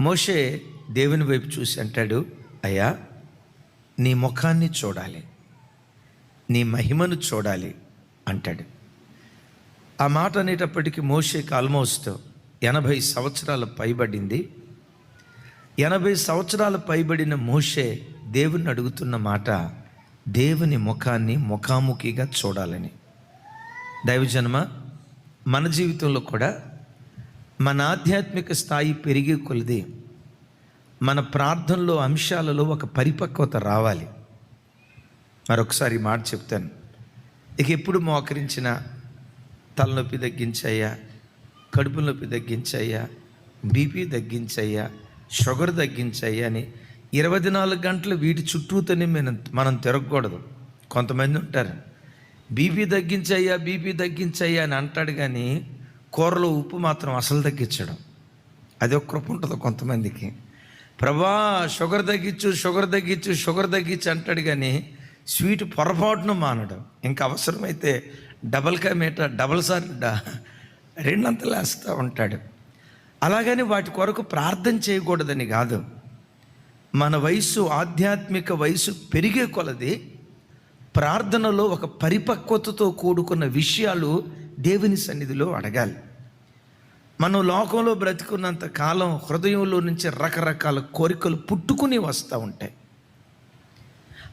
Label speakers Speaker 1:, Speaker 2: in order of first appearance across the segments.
Speaker 1: మోషే దేవుని వైపు చూసి అంటాడు అయ్యా నీ ముఖాన్ని చూడాలి. నీ మహిమను చూడాలి అంటాడు. ఆ మాట అనేటప్పటికీ మోషేకి ఆల్మోస్ట్ ఎనభై సంవత్సరాలు పైబడింది. ఎనభై సంవత్సరాలు పైబడిన మోషే దేవుని అడుగుతున్న మాట దేవుని ముఖాన్ని ముఖాముఖిగా చూడాలని. దైవజన్మ మన జీవితంలో కూడా మన ఆధ్యాత్మిక స్థాయి పెరిగే కొలది మన ప్రార్థనలో అంశాలలో ఒక పరిపక్వత రావాలి. మరొకసారి మాట చెప్తాను. ఇక ఎప్పుడు మోకరించిన తలనొప్పి తగ్గించయ్యా కడుపు నొప్పి తగ్గించయ్యా బీపీ తగ్గించయ్యా షుగర్ తగ్గించయ్యా అని ఇరవై నాలుగు గంటలు వీటి చుట్టూతోనే మనం మనం తిరగకూడదు. కొంతమంది ఉంటారు బీపీ తగ్గించయ్యా బీపీ తగ్గించయ్యా అని అంటాడు కానీ కూరలో ఉప్పు మాత్రం అసలు తగ్గించడం. అది ఒక కృప ఉంటుంది కొంతమందికి. ప్రభా షుగర్ తగ్గించు షుగర్ తగ్గించు షుగర్ తగ్గించు అంటాడు కానీ స్వీట్ పొరపాటున మానడం. ఇంకా అవసరమైతే డబల్ కా మీట డబల్ సార్ రెండంతలు వేస్తూ ఉంటాడు. అలాగని వాటి కొరకు ప్రార్థన చేయకూడదని కాదు. మన వయసు ఆధ్యాత్మిక వయసు పెరిగే కొలది ప్రార్థనలో ఒక పరిపక్వతతో కూడుకున్న విషయాలు దేవుని సన్నిధిలో అడగాలి. మనం లోకంలో బ్రతికున్నంత కాలం హృదయంలో నుంచి రకరకాల కోరికలు పుట్టుకుని వస్తూ ఉంటాయి.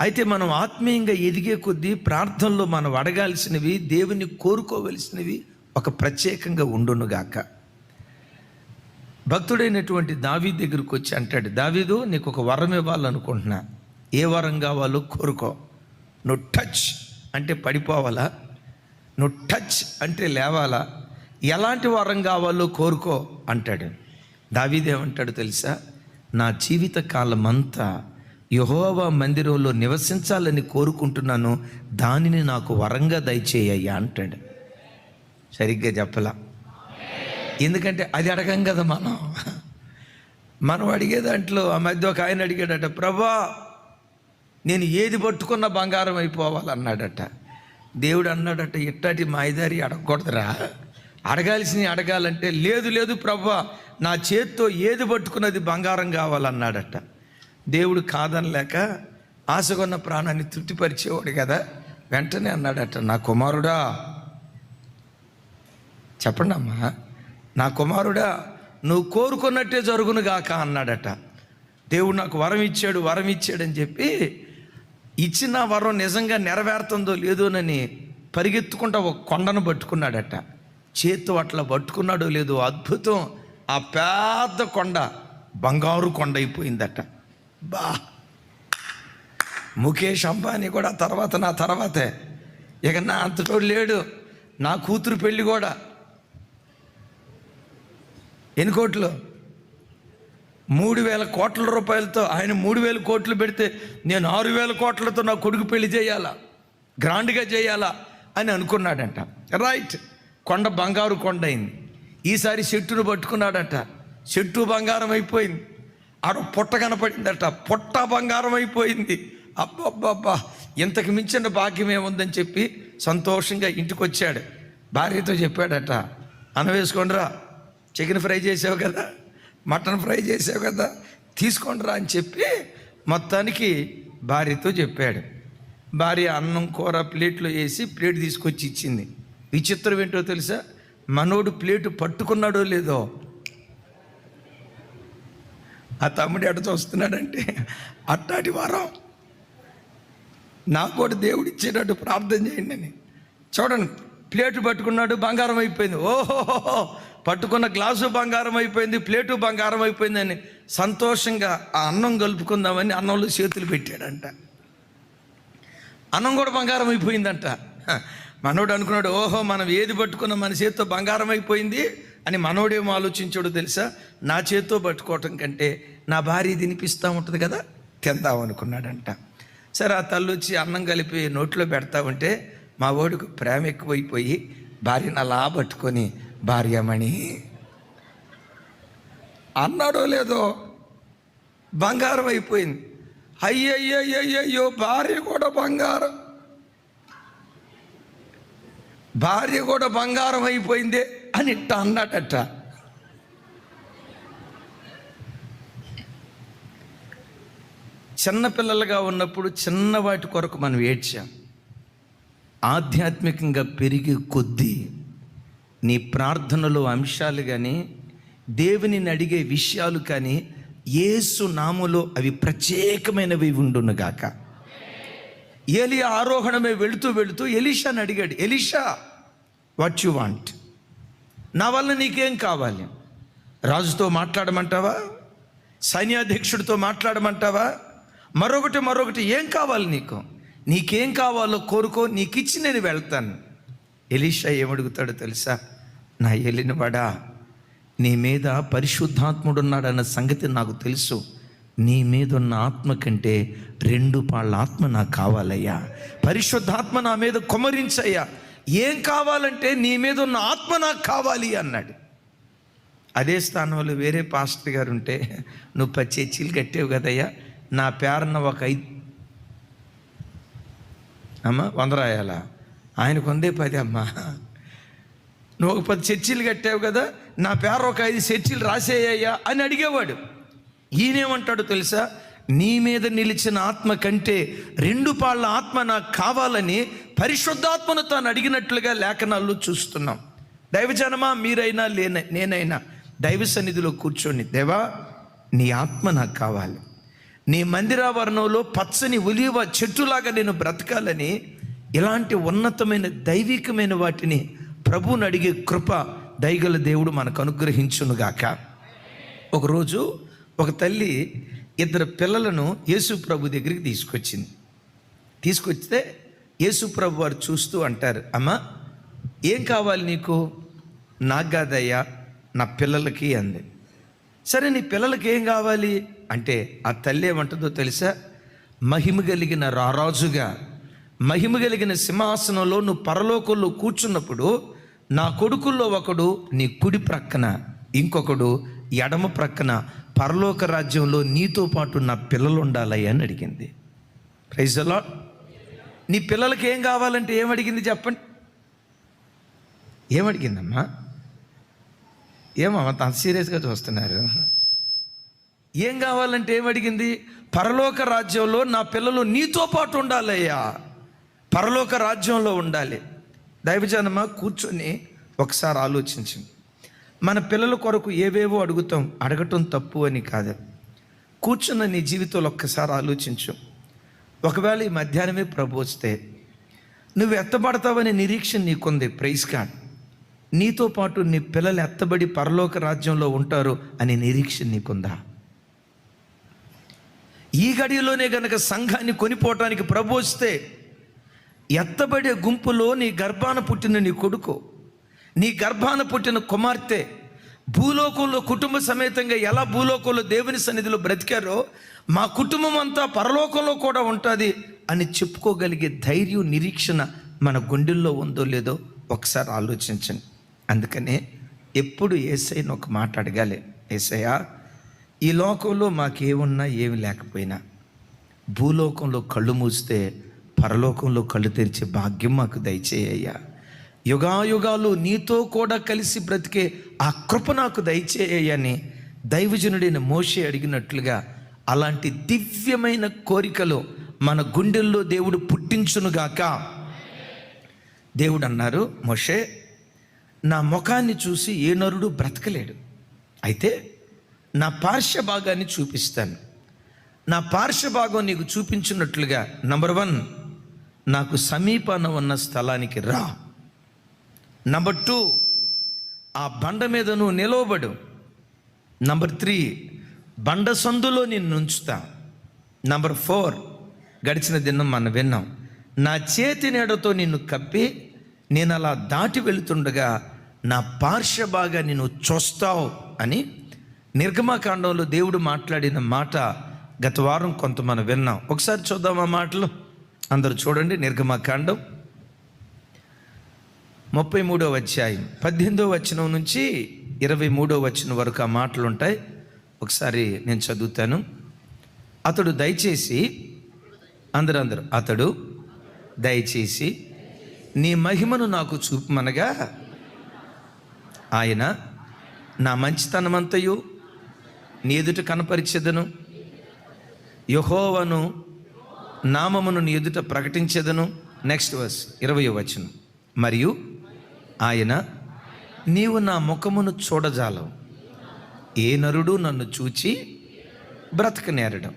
Speaker 1: అయితే మనం ఆత్మీయంగా ఎదిగే కొద్దీ ప్రార్థనలో మనం అడగాల్సినవి దేవుని కోరుకోవలసినవి ఒక ప్రత్యేకంగా ఉండునుగాక. భక్తుడైనటువంటి దావీ దగ్గరికి వచ్చి అంటాడు దావీదు నీకు ఒక వరం ఇవ్వాలనుకుంటున్నా. ఏ వరం కావాలో కోరుకో. నువ్వు టచ్ అంటే పడిపోవాలా? నువ్వు టచ్ అంటే లేవాలా? ఎలాంటి వరం కావాలో కోరుకో అంటాడు. దావీదేమంటాడు తెలుసా? నా జీవిత కాలం అంతా యహోవా మందిరంలో నివసించాలని కోరుకుంటున్నాను. దానిని నాకు వరంగా దయచేయ్యా అంటాడు. సరిగ్గా చెప్పలా? ఎందుకంటే అది అడగం కదా మనం. మనం అడిగే దాంట్లో ఆ మధ్య ఒక ఆయన అడిగాడట ప్రభా నేను ఏది పట్టుకున్న బంగారం అయిపోవాలన్నాడట. దేవుడు అన్నాడట ఇట్టాటి మాయదారి అడగకూడదురా? అడగాల్సినవి అడగాలంటే లేదు లేదు ప్రభా నా చేత్తో ఏది పట్టుకున్నది బంగారం కావాలన్నాడట. దేవుడు కాదనలేక ఆశగొన్న ప్రాణాన్ని తృప్తిపరిచేవాడు కదా. వెంటనే అన్నాడట నా కుమారుడా చెప్పండి అమ్మా నా కుమారుడా నువ్వు కోరుకున్నట్టే జరుగును గాక అన్నాడట. దేవుడు నాకు వరం ఇచ్చాడు వరం ఇచ్చాడని చెప్పి ఇచ్చిన వరం నిజంగా నెరవేరుతుందో లేదోనని పరిగెత్తుకుంటా ఒక కొండను పట్టుకున్నాడట. చేత్తో అట్లా పట్టుకున్నాడో లేదో అద్భుతం. ఆ పెద్ద కొండ బంగారు కొండ అయిపోయిందట. బా! ముఖేష్ అంబానీ కూడా తర్వాత నా తర్వాతే. ఇక నా అంతటో లేడు. నా కూతురు పెళ్ళి కూడా. ఎన్ని కోట్లు? మూడు వేల కోట్ల రూపాయలతో ఆయన మూడు వేల కోట్లు పెడితే నేను ఆరు వేల కోట్లతో నా కొడుకు పెళ్ళి చేయాలా? గ్రాండ్గా చేయాలా? అని అనుకున్నాడంట. రైట్ కొండ బంగారు కొండ అయింది. ఈసారి చెట్టును పట్టుకున్నాడట. చెట్టు బంగారం అయిపోయింది. ఆడ పుట్ట కనపడిందట. పుట్ట బంగారం అయిపోయింది. అబ్బబ్బబ్బా. ఇంతకు మించిన భాగ్యం ఏముందని చెప్పి సంతోషంగా ఇంటికి వచ్చాడు భార్యతో చెప్పాడట. అనవేసుకోండిరా చికెన్ ఫ్రై చేసావు కదా? మటన్ ఫ్రై చేసావు కదా తీసుకోండిరా అని చెప్పి మొత్తానికి భార్యతో చెప్పాడు. భార్య అన్నం కూర ప్లేట్లో వేసి ప్లేట్ తీసుకొచ్చి ఇచ్చింది. విచిత్రం ఏంటో తెలుసా? మనోడు ప్లేటు పట్టుకున్నాడో లేదో? ఆ తమ్ముడు ఎడ చూస్తున్నాడంటే అట్టాటి వారం. నాకు కూడా దేవుడు ఇచ్చేటట్టు ప్రార్థన చేయండి అని. చూడండి ప్లేటు పట్టుకున్నాడు బంగారం అయిపోయింది. ఓహో పట్టుకున్న గ్లాసు బంగారం అయిపోయింది ప్లేటు బంగారం అయిపోయిందని సంతోషంగా ఆ అన్నం కలుపుకుందామని అన్నంలో చేతులు పెట్టాడంట. అన్నం కూడా బంగారం అయిపోయిందంట. మనోడు అనుకున్నాడు ఓహో మనం ఏది పట్టుకున్నా మన చేత్తో బంగారం అయిపోయింది అని మనోడేమో ఆలోచించాడు తెలుసా? నా చేత్తో పట్టుకోవటం కంటే నా భార్య తినిపిస్తూ ఉంటుంది కదా తిందాం అనుకున్నాడంట. సరే ఆ తల్లి వచ్చి అన్నం కలిపి నోట్లో పెడతా ఉంటే మా ఓడికి ప్రేమ ఎక్కువైపోయి భార్యను అలా పట్టుకొని భార్యమణి. అన్నాడో లేదో బంగారం అయిపోయింది. అయ్యయ్యయ్యయ్యో భార్య కూడా బంగారం. భార్య కూడా బంగారం అయిపోయిందే అని ఇట్ట అన్నాడట. చిన్నపిల్లలుగా ఉన్నప్పుడు చిన్న వాటి కొరకు మనం ఏడ్చాం. ఆధ్యాత్మికంగా పెరిగే కొద్దీ నీ ప్రార్థనలో అంశాలు కానీ దేవునిని అడిగే విషయాలు కానీ యేసు నామలో అవి ప్రత్యేకమైనవి ఉండునుగాక ఏలి ఆరోహణమే వెళుతూ వెళుతూ ఎలీషాని అడిగాడు ఎలీషా వాట్ యు వాంట్ నా వల్ల నీకేం కావాలి? రాజుతో మాట్లాడమంటావా? సైన్యాధ్యక్షుడితో మాట్లాడమంటావా? మరొకటి మరొకటి ఏం కావాలి నీకు? నీకేం కావాలో కోరుకో నీకు నేను వెళ్తాను. ఎలీషా ఏమడుగుతాడో తెలుసా? నా ఎలినవాడా నీ మీద పరిశుద్ధాత్ముడున్నాడన్న సంగతి నాకు తెలుసు. నీ మీద ఉన్న ఆత్మ కంటే రెండు పాళ్ళ ఆత్మ నాకు కావాలయ్యా. పరిశుద్ధాత్మ నా మీద కుమరించయ్యా. ఏం కావాలంటే నీ మీద ఉన్న ఆత్మ నాకు కావాలి అన్నాడు. అదే స్థానంలో వేరే పాస్టర్ గారు ఉంటే నువ్వు పచ్చేచీలు కట్టేవు కదయ్యా. నా పేరన్న ఒక ఐదు అమ్మ వంద రాయాలా? ఆయనకు వందే పది అమ్మా. నువ్వు ఒక పది చర్చీలు కట్టావు కదా నా పేరు ఒక ఐదు చర్చీలు రాసేయ్యా అని అడిగేవాడు. ఈయనేమంటాడు తెలుసా? నీ మీద నిలిచిన ఆత్మ కంటే రెండు పాళ్ళ ఆత్మ నాకు కావాలని పరిశుద్ధాత్మను తాను అడిగినట్లుగా లేఖనాల్లో చూస్తున్నాం. దైవజనమా మీరైనా లేన నేనైనా దైవ సన్నిధిలో కూర్చొని దేవా నీ ఆత్మ నాకు కావాలి. నీ మందిరావరణంలో పచ్చని ఉలివ చెట్టులాగా నేను బ్రతకాలని ఇలాంటి ఉన్నతమైన దైవికమైన వాటిని ప్రభువుని అడిగే కృప దయగల దేవుడు మనకు అనుగ్రహించునుగాక ఒకరోజు ఒక తల్లి ఇద్దరు పిల్లలను యేసు ప్రభు దగ్గరికి తీసుకొచ్చింది. తీసుకొచ్చితే యేసు ప్రభు వారు చూస్తూ అంటారు అమ్మా ఏం కావాలి నీకు? నాకు కాదయ్యా నా పిల్లలకి అంది. సరే నీ పిల్లలకి ఏం కావాలి? అంటే ఆ తల్లి ఏమంటుందో తెలుసా? మహిమ కలిగిన రారాజుగా మహిమ కలిగిన సింహాసనంలో నువ్వు పరలోకంలో కూర్చున్నప్పుడు నా కొడుకుల్లో ఒకడు నీ కుడి ప్రక్కన ఇంకొకడు ఎడమ ప్రక్కన పరలోక రాజ్యంలో నీతో పాటు నా పిల్లలు ఉండాలయ్యా అని అడిగింది. ప్రైజ్ నీ పిల్లలకి ఏం కావాలంటే ఏమడిగింది చెప్పండి. ఏమడిగిందమ్మా ఏమమ్మా అంత సీరియస్గా చూస్తున్నారు. ఏం కావాలంటే ఏమడిగింది పరలోక రాజ్యంలో నా పిల్లలు నీతో పాటు ఉండాలయ్యా. పరలోక రాజ్యంలో ఉండాలి. దైవజనమ కూర్చొని ఒకసారి ఆలోచించింది మన పిల్లల కొరకు ఏవేవో అడుగుతాం అడగటం తప్పు అని కాదు. కూర్చున్న నీ జీవితంలో ఒక్కసారి ఆలోచించు. ఒకవేళ ఈ మధ్యాహ్నమే ప్రభు వస్తే నువ్వు ఎత్తబడతావనే నిరీక్షణ నీకుంది ప్రైజ్ కార్డ్ నీతో పాటు నీ పిల్లలు ఎత్తబడి పరలోక రాజ్యంలో ఉంటారు అనే నిరీక్షణ నీకుందా? ఈ గడియలోనే గనక సంఘాన్ని కొనిపోవటానికి ప్రభు వస్తే ఎత్తబడే గుంపులో నీ గర్భాన పుట్టిన నీ కొడుకు నీ గర్భాన పుట్టిన కుమార్తె భూలోకంలో కుటుంబ సమేతంగా ఎలా భూలోకంలో దేవుని సన్నిధిలో బ్రతికారో మా కుటుంబం అంతా పరలోకంలో కూడా ఉంటుంది అని చెప్పుకోగలిగే ధైర్యం నిరీక్షణ మన గుండెల్లో ఉందో లేదో ఒకసారి ఆలోచించండి. అందుకనే ఎప్పుడు ఏసైని ఒక మాట అడగాలి. ఏసయ్యా ఈ లోకంలో మాకేమున్నా ఏమి లేకపోయినా భూలోకంలో కళ్ళు మూస్తే పరలోకంలో కళ్ళు తెరిచే భాగ్యం మాకు దయచేయ్యా యుగాయుగాలు నీతో కూడా కలిసి బ్రతికే ఆ కృప నాకు దయచేయని దైవజనుడైన మోషే అడిగినట్లుగా అలాంటి దివ్యమైన కోరికలు మన గుండెల్లో దేవుడు పుట్టించునుగాక. దేవుడు అన్నారు మోషే నా ముఖాన్ని చూసి ఏ నరుడు బ్రతకలేడు. అయితే నా పార్శ్వ భాగాన్ని చూపిస్తాను. నా పార్శ్వ భాగం నీకు చూపించినట్లుగా నంబర్ వన్ నాకు సమీపాన ఉన్న స్థలానికి రా. నంబర్ టూ ఆ బండ మీద నువ్వు నిలవబడు. నంబర్ త్రీ బండ సందులో నిన్ను ఉంచుతా. నంబర్ ఫోర్ గడిచిన దినం మనం విన్నాం. నా చేతి నీడతో నిన్ను కప్పి నేను అలా దాటి వెళుతుండగా నా పార్శ్వ బాగా నువ్వు చూస్తావు అని నిర్గమాకాండంలో దేవుడు మాట్లాడిన మాట గత వారం కొంత మనం విన్నాం. ఒకసారి చూద్దాం ఆ మాటలు. అందరూ చూడండి నిర్గమకాండం ముప్పై మూడో అధ్యాయం. పద్దెనిమిదో వచనం నుంచి ఇరవై మూడో వచనం వరకు ఆ మాటలు ఉంటాయి. ఒకసారి నేను చదువుతాను. అతడు దయచేసి అందరూ అందరు అతడు దయచేసి నీ మహిమను నాకు చూపమనగా ఆయన నా మంచితనమంతయు నీ ఎదుట కనపరిచెదను. యహోవను నామమును నీ ఎదుట ప్రకటించేదను. నెక్స్ట్ వర్స్ ఇరవై వచనం. మరియు ఆయన నీవు నా ముఖమును చూడజాలవు. ఏ నరుడు నన్ను చూచి బ్రతకనేరడం.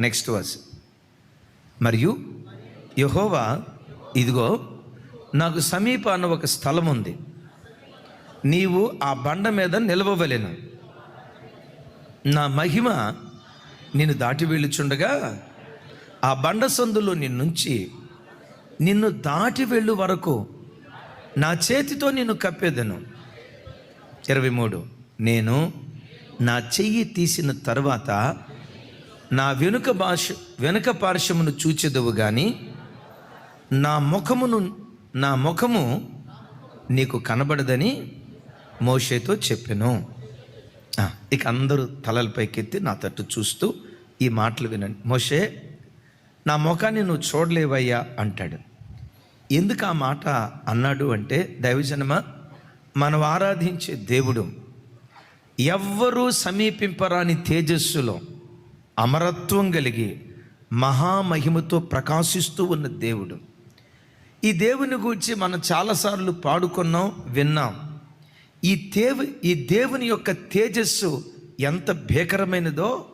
Speaker 1: నెక్స్ట్ వర్స్ మరియు యహోవా ఇదిగో నాకు సమీపాన ఒక స్థలం ఉంది నీవు ఆ బండ మీద నిలవవలెను. నా మహిమ నేను దాటి వెళ్ళుచుండగా ఆ బండ సందులో నిన్నుంచి నిన్ను దాటి వెళ్ళు వరకు నా చేతితో నిన్ను కప్పేదను. ఇరవై మూడు. నేను నా చెయ్యి తీసిన తర్వాత నా వెనుక భాష వెనుక పార్శ్వమును చూచెదవు కానీ నా ముఖమును నా ముఖము నీకు కనబడదని మోషేతో చెప్పాను. ఇక అందరూ తలల పైకెత్తి నా తట్టు చూస్తూ ఈ మాటలు వినండి. మోషే నా ముఖాన్ని నువ్వు చూడలేవయ్యా అంటాడు. ఎందుకు ఆ మాట అన్నాడు అంటే దైవజనమ మనం ఆరాధించే దేవుడు ఎవ్వరూ సమీపింపరాని తేజస్సులో అమరత్వం కలిగి మహామహిమతో ప్రకాశిస్తూ ఉన్న దేవుడు. ఈ దేవుని గురించి మనం చాలాసార్లు పాడుకున్నాం విన్నాం. ఈ దేవు ఈ దేవుని యొక్క తేజస్సు ఎంత భీకరమైనదో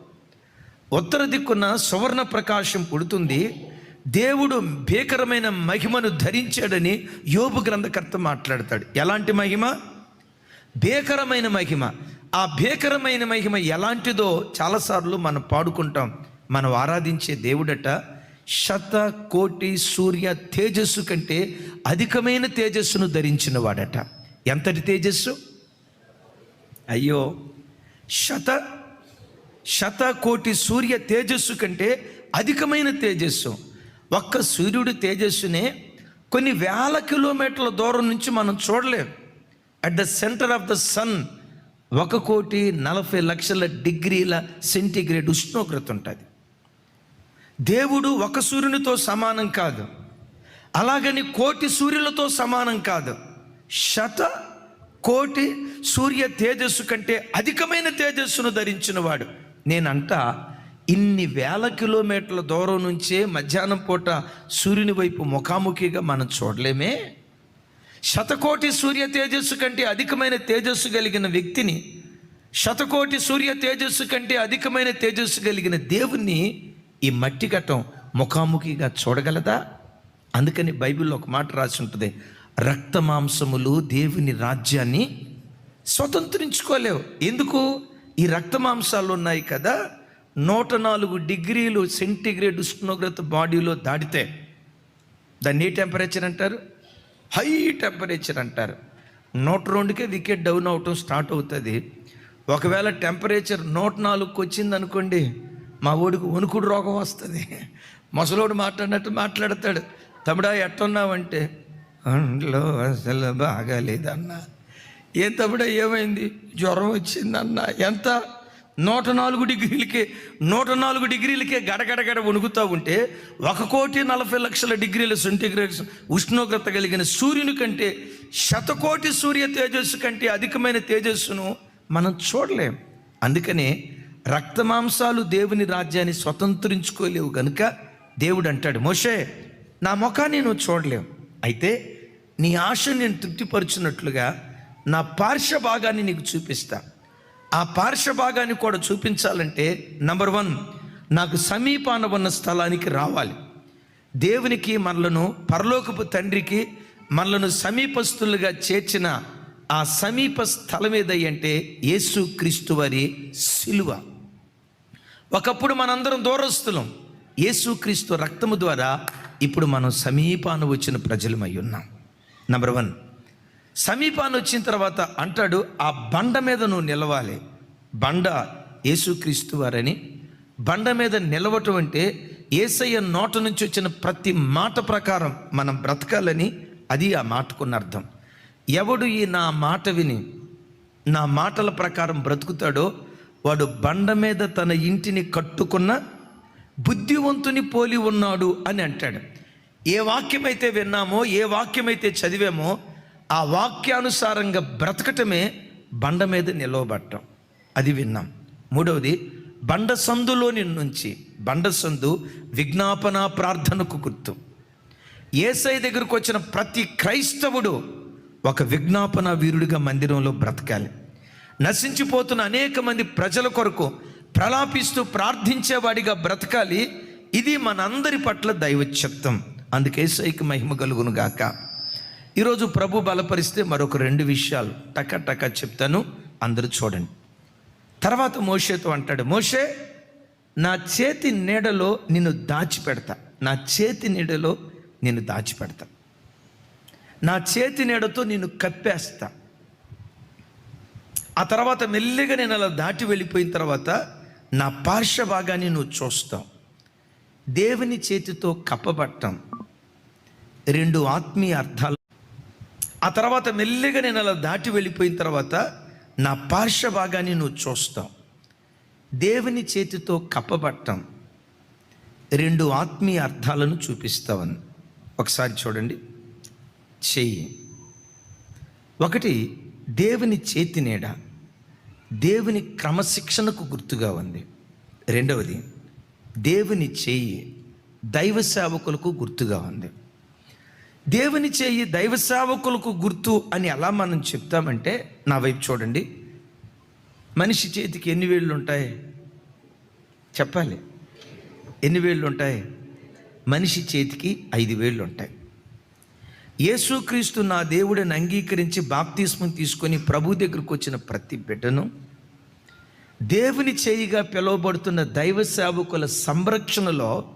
Speaker 1: ఉత్తర దిక్కున సువర్ణ ప్రకాశం పుడుతుంది. దేవుడు భీకరమైన మహిమను ధరించాడని యోబు గ్రంథకర్త మాట్లాడతాడు. ఎలాంటి మహిమ? భీకరమైన మహిమ. ఆ భీకరమైన మహిమ ఎలాంటిదో చాలాసార్లు మనం పాడుకుంటాం. మనం ఆరాధించే దేవుడట శత కోటి సూర్య తేజస్సు కంటే అధికమైన తేజస్సును ధరించిన వాడట. ఎంతటి తేజస్సు? అయ్యో శత శతకోటి సూర్య తేజస్సు కంటే అధికమైన తేజస్సు. ఒక్క సూర్యుడి తేజస్సునే కొన్ని వేల కిలోమీటర్ల దూరం నుంచి మనం చూడలేం. At the centre of the sun ఒక కోటి నలభై లక్షల డిగ్రీల సెంటిగ్రేడ్ ఉష్ణోగ్రత ఉంటుంది. దేవుడు ఒక సూర్యునితో సమానం కాదు. అలాగని కోటి సూర్యులతో సమానం కాదు. శత కోటి సూర్య తేజస్సు కంటే అధికమైన తేజస్సును ధరించినవాడు. నేనంట ఇన్ని వేల కిలోమీటర్ల దూరం నుంచే మధ్యాహ్నం పూట సూర్యుని వైపు ముఖాముఖిగా మనం చూడలేమే? శతకోటి సూర్య తేజస్సు కంటే అధికమైన తేజస్సు కలిగిన వ్యక్తిని శతకోటి సూర్య తేజస్సు కంటే అధికమైన తేజస్సు కలిగిన దేవుణ్ణి ఈ మట్టి ఘటం ముఖాముఖిగా చూడగలదా? అందుకని బైబిల్లో ఒక మాట రాసి ఉంటుంది రక్త మాంసములు దేవుని రాజ్యాన్ని స్వతంత్రించుకోలేవు. ఎందుకు? ఈ రక్త మాంసాలు ఉన్నాయి కదా నూట నాలుగు డిగ్రీలు సెంటిగ్రేడ్ ఉష్ణోగ్రత బాడీలో దాటితే దాన్ని ఏ టెంపరేచర్ అంటారు? హై టెంపరేచర్ అంటారు. నూట రెండుకే వికెట్ డౌన్ అవటం స్టార్ట్ అవుతుంది. ఒకవేళ టెంపరేచర్ నూట నాలుగుకి వచ్చింది అనుకోండి మా ఓడికి వణుకుడు రోగం వస్తుంది. ముసలోడు మాట్లాడినట్టు మాట్లాడతాడు. తమిడా ఎట్టున్నావంటే అందులో అసలు బాగాలేదన్నా. ఏం తమ్ముడా ఏమైంది? జ్వరం వచ్చిందన్నా. ఎంత? నూట నాలుగు డిగ్రీలకే నూట నాలుగు డిగ్రీలకే గడగడగడ వణుకుతూ ఉంటే ఒక కోటి నలభై లక్షల డిగ్రీల సెంటిగ్రేషన్ ఉష్ణోగ్రత కలిగిన సూర్యుని కంటే శతకోటి సూర్య తేజస్సు కంటే అధికమైన తేజస్సును మనం చూడలేం. అందుకనే రక్తమాంసాలు దేవుని రాజ్యాన్ని స్వతంత్రించుకోలేవు కనుక దేవుడు అంటాడు మోషే నా ముఖాన్ని నువ్వు చూడలేవు. అయితే నీ ఆశ నేను తృప్తిపరుచున్నట్లుగా నా పార్శ్వ భాగాన్ని నీకు చూపిస్తా. ఆ పార్శ్వ భాగాన్ని కూడా చూపించాలంటే నంబర్ వన్ నాకు సమీపాన ఉన్న స్థలానికి రావాలి. దేవునికి మనలను పరలోకపు తండ్రికి మనలను సమీపస్తులుగా చేర్చిన ఆ సమీప స్థలం ఏదంటే యేసు క్రీస్తు వారి సిలువ. ఒకప్పుడు మనందరం దూరస్తులం. యేసుక్రీస్తు రక్తము ద్వారా ఇప్పుడు మనం సమీపాన వచ్చిన ప్రజలమై ఉన్నాం. నంబర్ వన్ సమీపాన్ని వచ్చిన తర్వాత అంటాడు ఆ బండ మీద నువ్వు నిలవాలి. బండ యేసుక్రీస్తు వారని. బండ మీద నిలవటం అంటే ఏసయ్య నోట నుంచి వచ్చిన ప్రతి మాట ప్రకారం మనం బ్రతకాలని అది ఆ మాటకున్న అర్థం. ఎవడు ఈ నా మాట విని నా మాటల ప్రకారం బ్రతుకుతాడో వాడు బండ మీద తన ఇంటిని కట్టుకున్న బుద్ధివంతుని పోలి ఉన్నాడు అని అంటాడు. ఏ వాక్యమైతే విన్నామో ఏ వాక్యమైతే చదివామో ఆ వాక్యానుసారంగా బ్రతకటమే బండ మీద నిలవబట్టం అది విన్నాం. మూడవది బండ సందులోని నుంచి బండ సందు విజ్ఞాపన ప్రార్థనకు గుర్తు. ఏసై దగ్గరకు వచ్చిన ప్రతి క్రైస్తవుడు ఒక విజ్ఞాపన వీరుడిగా మందిరంలో బ్రతకాలి. నశించిపోతున్న అనేక మంది ప్రజల కొరకు ప్రలాపిస్తూ ప్రార్థించేవాడిగా బ్రతకాలి. ఇది మనందరి పట్ల దైవ చిత్తం అందుకే సైకి మహిమ కలుగును గాక ఈరోజు ప్రభు బలపరిస్తే మరొక రెండు విషయాలు. టక టక చెప్తాను అందరూ చూడండి. తర్వాత మోషేతో అంటాడు మోషే నా చేతి నీడలో నిన్ను దాచిపెడతా. నా చేతి నీడలో నిన్ను దాచిపెడతా. నా చేతి నీడతో నిన్ను కప్పేస్తా. ఆ తర్వాత మెల్లిగా నేను అలా దాటి వెళ్ళిపోయిన తర్వాత నా పార్శ్వ భాగాన్ని నువ్వు చూస్తావు. దేవుని చేతితో కప్పబట్టం. రెండు ఆత్మీయ అర్థాలు ఆ తర్వాత మెల్లిగా నేను అలా దాటి వెళ్ళిపోయిన తర్వాత నా పార్శ్వ భాగాన్ని నువ్వు చూస్తావు. దేవుని చేతితో కప్పబట్టం రెండు ఆత్మీయ అర్థాలను చూపిస్తావని. ఒకసారి చూడండి. చెయ్యి. ఒకటి దేవుని చేతి నీడ దేవుని క్రమశిక్షణకు గుర్తుగా ఉంది. రెండవది దేవుని చెయ్యి దైవ సేవకులకు గుర్తుగా ఉంది. దేవుని చేయి దైవ సేవకులకు గుర్తు అని ఎలా మనం చెప్తామంటే నా వైపు చూడండి. మనిషి చేతికి ఎన్ని వేళ్ళు ఉంటాయి? చెప్పాలి. ఎన్ని వేళ్ళు ఉంటాయి? మనిషి చేతికి ఐదు వేళ్ళు ఉంటాయి. యేసుక్రీస్తు నా దేవుడిని అంగీకరించి బాప్తిస్మం తీసుకొని ప్రభు దగ్గరకు వచ్చిన ప్రతి బిడ్డను దేవుని చేయిగా పిలువబడుతున్న దైవ సేవకుల సంరక్షణలో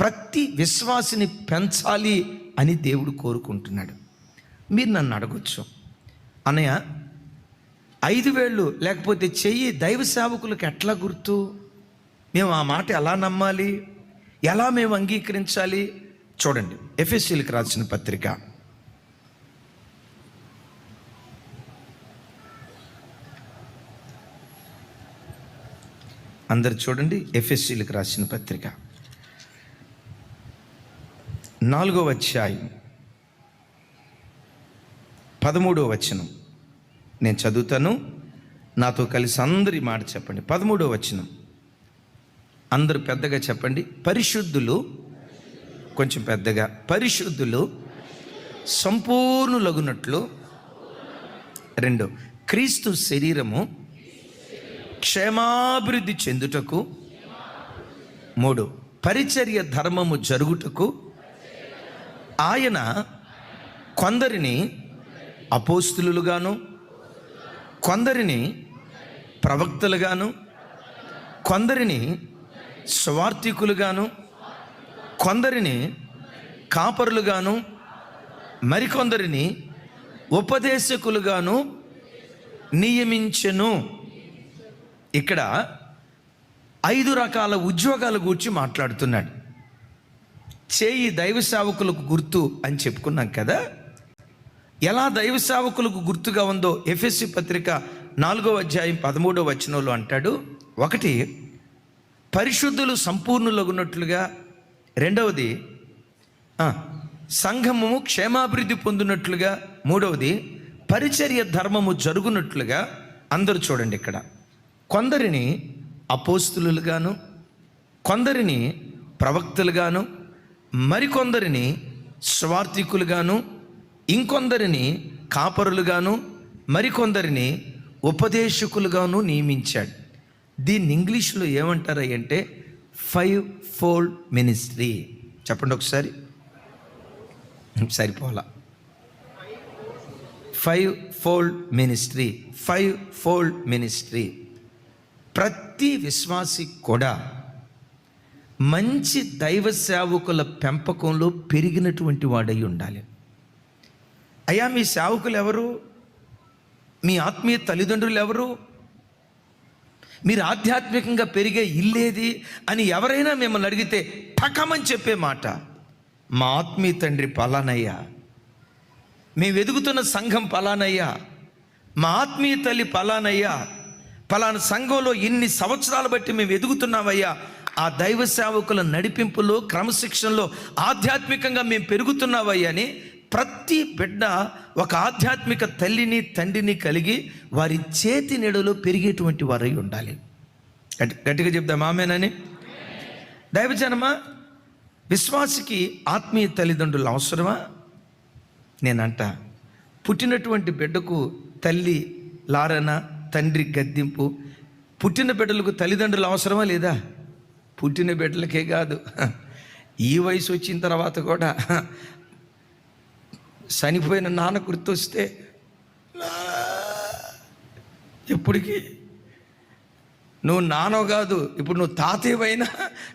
Speaker 1: ప్రతి విశ్వాసిని పెంచాలి అని దేవుడు కోరుకుంటున్నాడు. మీరు నన్ను అడగొచ్చు. అన్నయ్య ఐదు వేళ్ళు లేకపోతే చెయ్యి దైవ సేవకులకు ఎట్లా గుర్తు? మేము ఆ మాట ఎలా నమ్మాలి? ఎలా మేము అంగీకరించాలి? చూడండి ఎఫ్ఎస్సీలకు రాసిన పత్రిక. అందరు చూడండి ఎఫ్ఎస్సీలకు రాసిన పత్రిక. నాలుగో అధ్యాయం. పదమూడో వచనం. నేను చదువుతాను నాతో కలిసి అందరి మాట చెప్పండి. పదమూడో వచనం. అందరూ పెద్దగా చెప్పండి. పరిశుద్ధులు కొంచెం పెద్దగా పరిశుద్ధులు సంపూర్ణులగునట్లు రెండు క్రీస్తు శరీరము క్షేమాభివృద్ధి చెందుటకు మూడు పరిచర్య ధర్మము జరుగుటకు ఆయన కొందరిని అపోస్తులుగాను కొందరిని ప్రవక్తలుగాను కొందరిని స్వార్థికులుగాను కొందరిని కాపరులుగాను మరికొందరిని ఉపదేశకులుగాను నియమించెను. ఇక్కడ ఐదు రకాల ఉద్యోగాల గురించి మాట్లాడుతున్నాడు. చేయి దైవ సేవకులకు గుర్తు అని చెప్పుకున్నాం కదా? ఎలా దైవ సేవకులకు గుర్తుగా ఉందో ఎఫ్ఎస్సి పత్రిక నాలుగో అధ్యాయం పదమూడో వచనంలో అంటాడు. ఒకటి పరిశుద్ధులు సంపూర్ణులగున్నట్లుగా రెండవది సంఘము క్షేమాభివృద్ధి పొందినట్లుగా. మూడవది పరిచర్య ధర్మము జరుగునట్లుగా. అందరూ చూడండి ఇక్కడ. కొందరిని అపోస్తులుగాను కొందరిని ప్రవక్తలుగాను మరికొందరిని స్వార్థికులుగాను ఇంకొందరిని కాపరులుగాను మరికొందరిని ఉపదేశకులుగాను నియమించాడు. దీన్ని ఇంగ్లీష్లో ఏమంటారు అంటే ఫైవ్ ఫోల్డ్ మినిస్ట్రీ. చెప్పండి ఒకసారి. సరిపోలా. Five fold ministry five fold ministry. ప్రతి విశ్వాసి కూడా మంచి దైవ సేవకుల పెంపకంలో పెరిగినటువంటి వాడై ఉండాలి. అయ్యా మీ సేవకులు ఎవరు? మీ ఆత్మీయ తల్లిదండ్రులు ఎవరు? మీరు ఆధ్యాత్మికంగా పెరిగే ఇల్లేది అని ఎవరైనా మిమ్మల్ని అడిగితే ఠకమని చెప్పే మాట. మా ఆత్మీయ తండ్రి పలానయ్యా మేము ఎదుగుతున్న సంఘం పలానయ్యా మా ఆత్మీయ తల్లి పలానయ్యా పలానా సంఘంలో ఇన్ని సంవత్సరాలు బట్టి మేము ఎదుగుతున్నామయ్యా ఆ దైవ సేవకుల నడిపింపులో క్రమశిక్షణలో ఆధ్యాత్మికంగా మేము పెరుగుతున్నావయ్యని అని ప్రతి బిడ్డ ఒక ఆధ్యాత్మిక తల్లిని తండ్రిని కలిగి వారి చేతి నీడలో పెరిగేటువంటి వారై ఉండాలి. గట్టిగా చెప్దాం ఆమెనని? దైవజనమా విశ్వాసికి ఆత్మీయ తల్లిదండ్రులు అవసరమా? నేనంట. పుట్టినటువంటి బిడ్డకు తల్లి లారన తండ్రి గద్దింపు పుట్టిన బిడ్డలకు తల్లిదండ్రులు అవసరమా లేదా? పుట్టిన బిడ్డలకే కాదు. ఈ వయసు వచ్చిన తర్వాత కూడా చనిపోయిన నాన్న గుర్తొస్తే ఎప్పటికీ నువ్వు నానో కాదు ఇప్పుడు నువ్వు తాతయ్యవైనా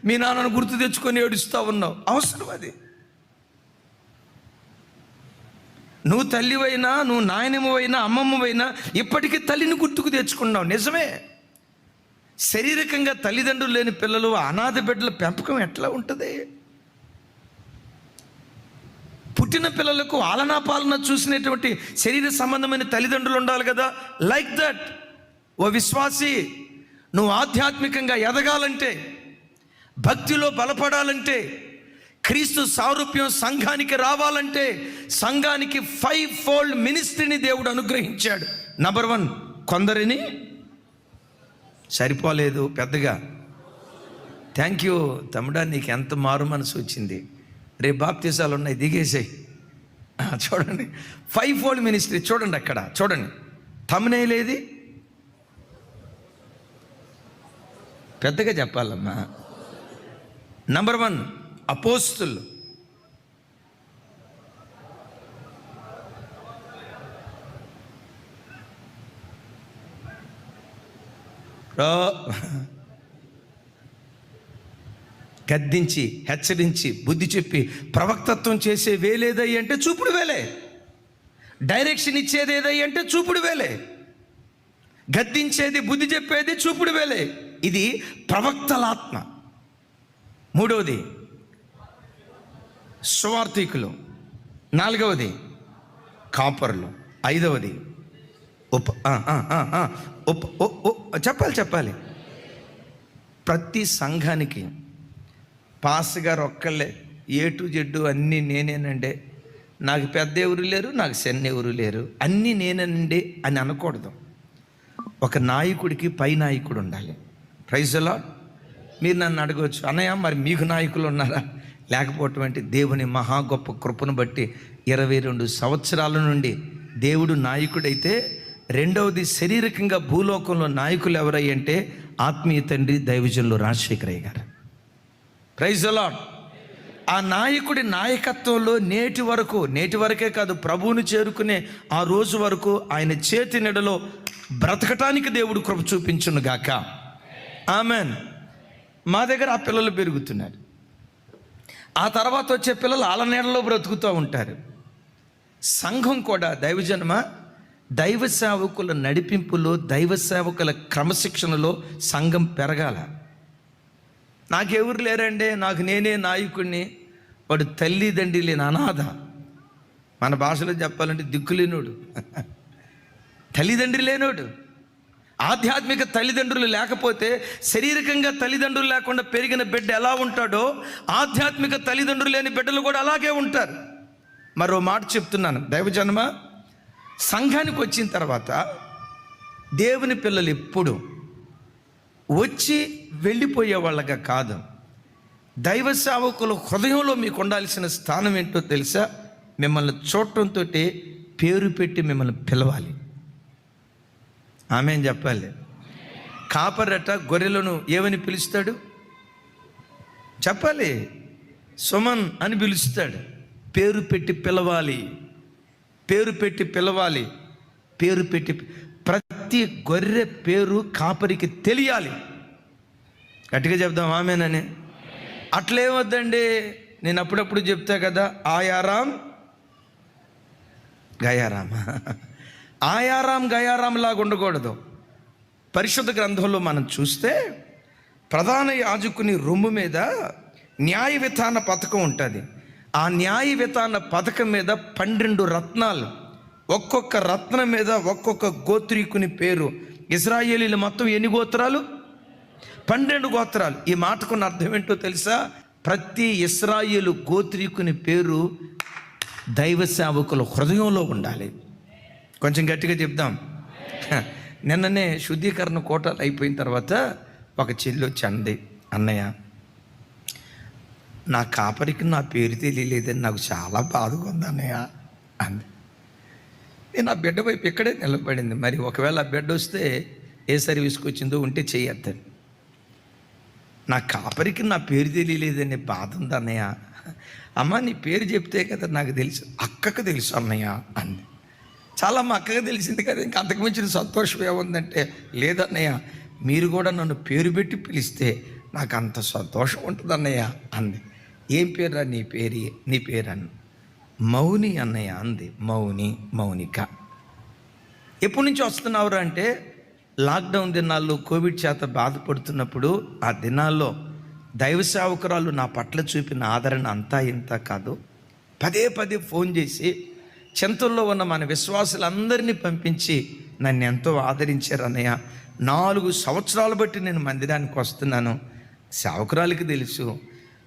Speaker 1: మీ నాన్నను గుర్తు తెచ్చుకొని ఏడుస్తూ ఉన్నావు. అవసరం అది. నువ్వు తల్లివైనా నువ్వు నాయనమైనా అమ్మమ్మవైనా ఇప్పటికీ తల్లిని గుర్తుకు తెచ్చుకున్నావు. నిజమే. శారీరకంగా తల్లిదండ్రులు లేని పిల్లలు అనాథ బిడ్డల పెంపకం ఎట్లా ఉంటుంది? పుట్టిన పిల్లలకు ఆలనా పాలన చూసినటువంటి శరీర సంబంధమైన తల్లిదండ్రులు ఉండాలి కదా? లైక్ దట్ ఓ విశ్వాసి నువ్వు ఆధ్యాత్మికంగా ఎదగాలంటే భక్తిలో బలపడాలంటే క్రీస్తు సారూప్యం సంఘానికి రావాలంటే సంఘానికి ఫైవ్ ఫోల్డ్ మినిస్ట్రీని దేవుడు అనుగ్రహించాడు. నంబర్ వన్ కొందరిని సరిపోలేదు పెద్దగా. థ్యాంక్ యూ తమ్ముడా నీకు ఎంత మారు మనసు వచ్చింది. రేపు బాప్తీసాలు ఉన్నాయి దిగేసాయి. చూడండి. ఫైవ్ ఫోల్డ్ మినిస్ట్రీ చూడండి అక్కడ చూడండి. తమ్నేలేది పెద్దగా చెప్పాలమ్మా. నంబర్ వన్ అపోస్తులు గద్దించి హెచ్చరించి బుద్ధి చెప్పి ప్రవక్తత్వం చేసే వేలేదయ్యి అంటే చూపుడు వేలే. డైరెక్షన్ ఇచ్చేది ఏదయ్యి అంటే చూపుడు వేలే. గద్దించేది బుద్ధి చెప్పేది చూపుడు వేలే. ఇది ప్రవక్తలాత్మ మూడవది స్వార్థికులు. నాలుగవది కాపర్లు. ఐదవది ఉప చెప్పాలి చెప్పాలి. ప్రతి సంఘానికి పాస్ గారు ఒక్కళ్ళే ఏ టు జెడ్డు అన్నీ నేనేనండి నాకు పెద్ద ఎవరు లేరు నాకు చిన్న ఎవరు లేరు అన్నీ నేనేనండి అని అనకూడదు. ఒక నాయకుడికి పై నాయకుడు ఉండాలి. ప్రైజలా మీరు నన్ను అడగవచ్చు అన్నయ్య మరి మీకు నాయకులు ఉన్నారా? లేకపోవటం దేవుని మహా గొప్ప కృపను బట్టి ఇరవై రెండు సంవత్సరాల నుండి దేవుడు నాయకుడైతే రెండవది శారీరకంగా భూలోకంలో నాయకులు ఎవరై అంటే ఆత్మీయ తండ్రి దైవజనులు రాజశేఖరయ్య గారు. ప్రైజ్ అలాడ్ ఆ నాయకుడి నాయకత్వంలో నేటి వరకు నేటి వరకే కాదు ప్రభువుని చేరుకునే ఆ రోజు వరకు ఆయన చేతి నెడలో బ్రతకటానికి దేవుడు కృప చూపించును గాక. ఆమెన్ మా దగ్గర ఆ పిల్లలు పెరుగుతున్నారు. ఆ తర్వాత వచ్చే పిల్లలు ఆల నీడలో బ్రతుకుతూ ఉంటారు. సంఘం కూడా దైవజన్మ? దైవ సేవకుల నడిపింపులో దైవ సేవకుల క్రమశిక్షణలో సంఘం పెరగాల. నాకెవరు లేరండి నాకు నేనే నాయకుడిని వాడు తల్లిదండ్రి లేని అనాథ. మన భాషలో చెప్పాలంటే దిక్కులేనోడు. తల్లిదండ్రి లేనోడు. ఆధ్యాత్మిక తల్లిదండ్రులు లేకపోతే శారీరకంగా తల్లిదండ్రులు లేకుండా పెరిగిన బిడ్డ ఎలా ఉంటాడో ఆధ్యాత్మిక తల్లిదండ్రులు లేని బిడ్డలు కూడా అలాగే ఉంటారు. మరో మాట చెప్తున్నాను. దైవజన్మ? సంఘానికి వచ్చిన తర్వాత దేవుని పిల్లలు ఎప్పుడు వచ్చి వెళ్ళిపోయే వాళ్ళగా కాదు. దైవ సేవకుల హృదయంలో మీకు ఉండాల్సిన స్థానం ఏంటో తెలుసా? మిమ్మల్ని చూడటంతో పేరు పెట్టి మిమ్మల్ని పిలవాలి. ఆమె చెప్పాలి. కాపరట గొర్రెలను ఏమని పిలుస్తాడు? చెప్పాలి. సుమన్ అని పిలుస్తాడు. పేరు పెట్టి పిలవాలి. పేరు పెట్టి పిలవాలి. పేరు పెట్టి ప్రతి గొర్రె పేరు కాపరికి తెలియాలి. గట్టిగా చెప్దాం ఆమెనని. అట్లేమొద్దండి. నేను అప్పుడప్పుడు చెప్తా కదా ఆయారాం గయారాం ఆయారాం గయారాం లాగా ఉండకూడదు. పరిశుద్ధ గ్రంథంలో మనం చూస్తే ప్రధాన యాజకుని రొమ్ము మీద న్యాయ విధాన పథకం ఉంటుంది. ఆ న్యాయ విధాన పథకం మీద పన్నెండు రత్నాలు. ఒక్కొక్క రత్నం మీద ఒక్కొక్క గోత్రీకుని పేరు. ఇజ్రాయేలీలు మొత్తం ఎన్ని గోత్రాలు? పన్నెండు గోత్రాలు. ఈ మాటకున్న అర్థం ఏంటో తెలుసా? ప్రతి ఇస్రాయేలు గోత్రీకుని పేరు దైవ సేవకుల హృదయంలో ఉండాలి. కొంచెం గట్టిగా చెప్దాం. నిన్ననే శుద్ధీకరణ కోటలు అయిపోయిన తర్వాత ఒక చెల్లి వచ్చి అంది అన్నయ్య. నా కాపరికి నా పేరు తెలియలేదని నాకు చాలా బాధగా ఉంది అన్నయ్య. అంది. నేను ఆ బిడ్డ వైపు ఇక్కడే నిలబడింది. మరి ఒకవేళ ఆ బిడ్డ వస్తే ఏ సర్వీస్కి వచ్చిందో ఉంటే చేయొద్దని నా కాపరికి నా పేరు తెలియలేదనే బాధ ఉందన్నయ్య అమ్మ నీ పేరు చెప్తే కదా నాకు తెలుసు. అక్కకు తెలుసు అన్నయ్య అంది. చాలా మా అక్కకు తెలిసింది కదా ఇంకా అంతకు మించిన సంతోషం ఏముందంటే లేదన్నయ్య మీరు కూడా నన్ను పేరు పెట్టి పిలిస్తే నాకు అంత సంతోషం ఉంటుంది అన్నయ్య అంది. ఏం పేరురా నీ పేరు నీ పేరు అన్న మౌని అన్నయ్య అంది. మౌని మౌనిక. ఎప్పటి నుంచి వస్తున్నావురా అంటే లాక్డౌన్ దినాల్లో కోవిడ్ చేత బాధపడుతున్నప్పుడు ఆ దినాల్లో దైవ సేవకురాలు నా పట్ల చూపిన ఆదరణ అంతా ఇంత కాదు. పదే పదే ఫోన్ చేసి చెంతల్లో ఉన్న మన విశ్వాసులందరినీ పంపించి నన్ను ఎంతో ఆదరించారు అన్నయ్య. నాలుగు సంవత్సరాలు బట్టి నేను మందిరానికి వస్తున్నాను. సేవకురాలకి తెలుసు.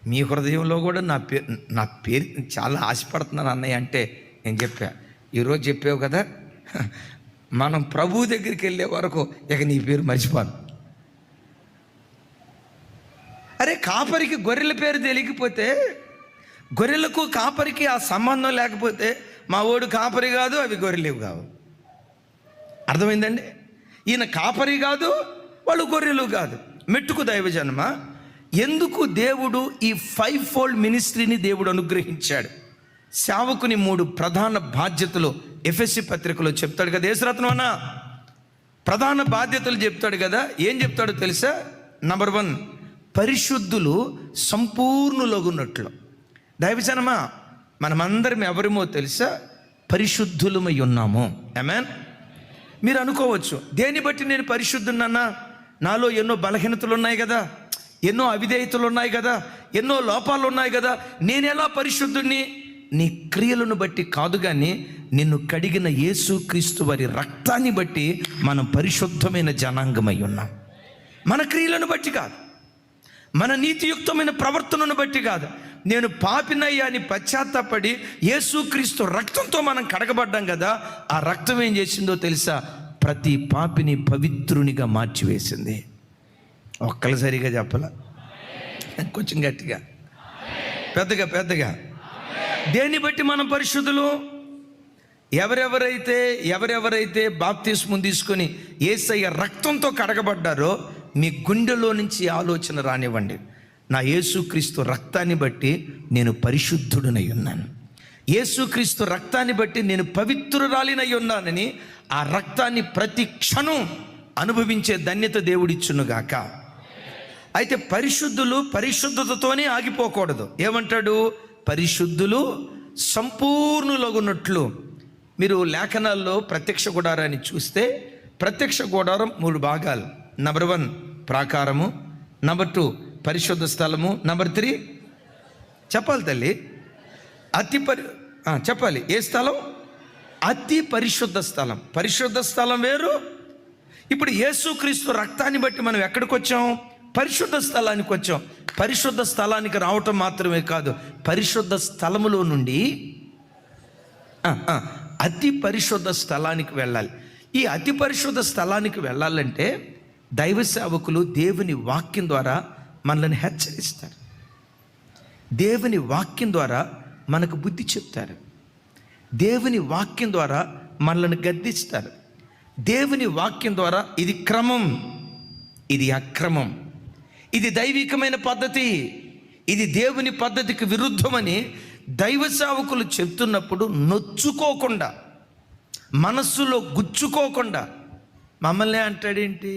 Speaker 1: మీ హృదయంలో కూడా నా పేరు నా పేరు చాలా ఆశపడుతున్నాను అన్నయ్య అంటే నేను చెప్పా. ఈరోజు చెప్పావు కదా మనం ప్రభు దగ్గరికి వెళ్ళే వరకు ఇక నీ పేరు మర్చిపోను. అరే కాపరికి గొర్రెల పేరు తెలియకపోతే గొర్రెలకు కాపరికి ఆ సంబంధం లేకపోతే మా ఓడు కాపరి కాదు అవి గొర్రెలేవు కావు. అర్థమైందండి? ఈయన కాపరి కాదు వాళ్ళు గొర్రెలు కాదు. మెట్టుకు దైవజన్మ? ఎందుకు దేవుడు ఈ ఫైవ్ ఫోల్డ్ మినిస్ట్రీని దేవుడు అనుగ్రహించాడు? సేవకుని మూడు ప్రధాన బాధ్యతలు ఎఫ్ఎస్సి పత్రికలో చెప్తాడు కదా. ఏసురత్నం అన్న? ప్రధాన బాధ్యతలు చెప్తాడు కదా. ఏం చెప్తాడో తెలుసా? నంబర్ వన్ పరిశుద్ధులు సంపూర్ణులగున్నట్లు దైవజనమా మనమందరం ఎవరిమో తెలుసా? పరిశుద్ధులమై ఉన్నాము. ఏమేన్ మీరు అనుకోవచ్చు దేన్ని బట్టి నేను పరిశుద్ధున్నన్నా నాలో ఎన్నో బలహీనతలు ఉన్నాయి కదా. ఎన్నో అవిధేయతలు ఉన్నాయి కదా ఎన్నో లోపాలు ఉన్నాయి కదా నేను ఎలా పరిశుద్ధుణ్ణి? నీ క్రియలను బట్టి కాదు కానీ నిన్ను కడిగిన యేసు క్రీస్తు వారి రక్తాన్ని బట్టి మనం పరిశుద్ధమైన జనాంగమై ఉన్నాం. మన క్రియలను బట్టి కాదు మన నీతియుక్తమైన ప్రవర్తనను బట్టి కాదు. నేను పాపినయ్యా అని పశ్చాత్తాపడి యేసుక్రీస్తు రక్తంతో మనం కడగబడ్డాం కదా ఆ రక్తం ఏం చేసిందో తెలుసా? ప్రతి పాపిని పవిత్రునిగా మార్చివేసింది. ఒక్కలు సరిగా చెప్పాల. కొంచెం గట్టిగా. పెద్దగా పెద్దగా. దేన్ని బట్టి మనం పరిశుద్ధులు? ఎవరెవరైతే ఎవరెవరైతే బాప్తిస్మం తీసుకొని ఏసయ్య రక్తంతో కడగబడ్డారో మీ గుండెలో నుంచి ఆలోచన రానివ్వండి. నా యేసుక్రీస్తు రక్తాన్ని బట్టి నేను పరిశుద్ధుడనై ఉన్నాను. యేసుక్రీస్తు రక్తాన్ని బట్టి నేను పవిత్రురాలినై ఉన్నానని ఆ రక్తాన్ని ప్రతి క్షణం అనుభవించే ధన్యత దేవుడిచ్చునుగాక అయితే పరిశుద్ధులు పరిశుద్ధతతోనే ఆగిపోకూడదు. ఏమంటాడు? పరిశుద్ధులు సంపూర్ణులగున్నట్లు మీరు లేఖనాల్లో ప్రత్యక్ష గుడారాన్ని చూస్తే ప్రత్యక్ష గుడారం మూడు భాగాలు. నంబర్ వన్ ప్రాకారము. నంబర్ టూ పరిశుద్ధ స్థలము. నంబర్ త్రీ చెప్పాలి తల్లి. అతి పరి చెప్పాలి. ఏ స్థలం? అతి పరిశుద్ధ స్థలం. పరిశుద్ధ స్థలం వేరు. ఇప్పుడు యేసుక్రీస్తు రక్తాన్ని బట్టి మనం ఎక్కడికి వచ్చాం పరిశుద్ధ స్థలానికి వచ్చాం. పరిశుద్ధ స్థలానికి రావటం మాత్రమే కాదు పరిశుద్ధ స్థలములో నుండి అతి పరిశుద్ధ స్థలానికి వెళ్ళాలి. ఈ అతి పరిశుద్ధ స్థలానికి వెళ్ళాలంటే దైవ సేవకులు దేవుని వాక్యం ద్వారా మనల్ని హెచ్చరిస్తారు. దేవుని వాక్యం ద్వారా మనకు బుద్ధి చెప్తారు. దేవుని వాక్యం ద్వారా మనల్ని గద్దిస్తారు. దేవుని వాక్యం ద్వారా ఇది క్రమం ఇది అక్రమం. ఇది దైవికమైన పద్ధతి. ఇది దేవుని పద్ధతికి విరుద్ధమని దైవ సేవకులు చెప్తున్నప్పుడు నొచ్చుకోకుండా మనస్సులో గుచ్చుకోకుండా మమ్మల్ని అంటాడేంటి?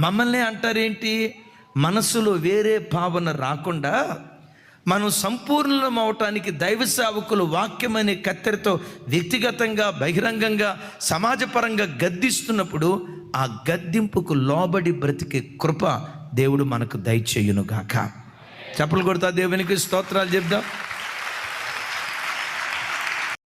Speaker 1: మమ్మల్ని అంటారేంటి? మనస్సులో వేరే భావన రాకుండా మనం సంపూర్ణం అవటానికి దైవ సేవకులు వాక్యమనే కత్తెరతో వ్యక్తిగతంగా బహిరంగంగా సమాజపరంగా గద్దిస్తున్నప్పుడు ఆ గద్దింపుకు లోబడి బ్రతికే కృప దేవుడు మనకు దయచేయునుగాక చెప్పలు కొడతా దేవునికి స్తోత్రాలు చెప్దాం.